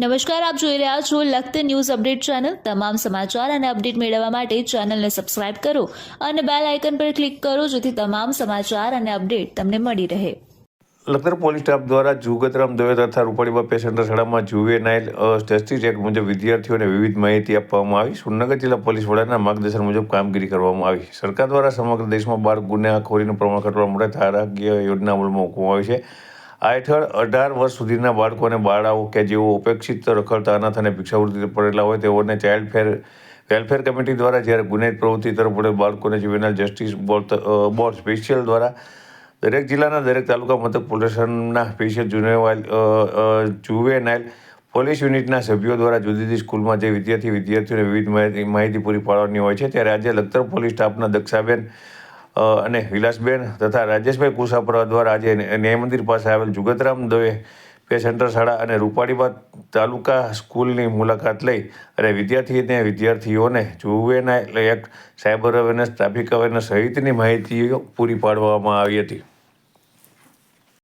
નમસ્કાર, આપ જોઈ રહ્યા છો લખત ન્યૂઝ અપડેટ ચેનલ. તમામ સમાચાર અને અપડેટ મેળવવા માટે ચેનલને સબસ્ક્રાઇબ કરો અને બેલ આઇકન પર ક્લિક કરો જેથી તમામ સમાચાર અને અપડેટ તમને મળી રહે. લખતર પોલીસ સ્ટાફ દ્વારા જુગતરામ દવે તથા રૂપાણીબા પેસેન્ટર શાળામાં જુવેનાઇલ જસ્ટિસ એક્ટ મુજબ વિદ્યાર્થીઓને વિવિધ માહિતી આપવામાં આવી. સુરનગર જિલ્લા પોલીસ વડાના માર્ગદર્શન મુજબ કામગીરી કરવામાં આવી. સરકાર દ્વારા સમગ્ર દેશમાં બાળ ગુનેખોરીનું પ્રમાણ ઘટાડવા માટે ધારાકીય યોજના અમલમાં મૂકવામાં આવી છે. આ હેઠળ અઢાર વર્ષ સુધીના બાળકો અને બાળાઓ કે જેઓ ઉપેક્ષિત રખડતા અનાથ અને ભિક્ષાવૃત્તિ પડેલા હોય, તેઓને ચાઇલ્ડ ફેર વેલફેર કમિટી દ્વારા જ્યારે ગુનેજ પ્રવૃત્તિ તરફ પડે બાળકોને juvenile justice board board special દ્વારા દરેક જિલ્લાના દરેક તાલુકા મથક પોલીસના સ્પેશિયલ જુનેવાઇલ જુવેનાઇલ પોલીસ યુનિટના સભ્યો દ્વારા જુદી જુદી સ્કૂલમાં જે વિદ્યાર્થી, વિદ્યાર્થીઓને વિવિધ માહિતી પૂરી પાડવાની હોય છે, ત્યારે આજે લખતર પોલીસ સ્ટાફના દક્ષાબેન અને વિલાસબેન તથા રાજેશભાઈ કુસાપરા દ્વારા આજે ન્યાય મંદિર પાસે આવેલ જુગતરામ દવે પે સેન્ટર શાળા અને રૂપાળીબાદ તાલુકા સ્કૂલની મુલાકાત લઈ અને વિદ્યાર્થી અને વિદ્યાર્થીઓને juvenile act, cyber awareness, traffic awareness સહિતની માહિતીઓ પૂરી પાડવામાં આવી હતી.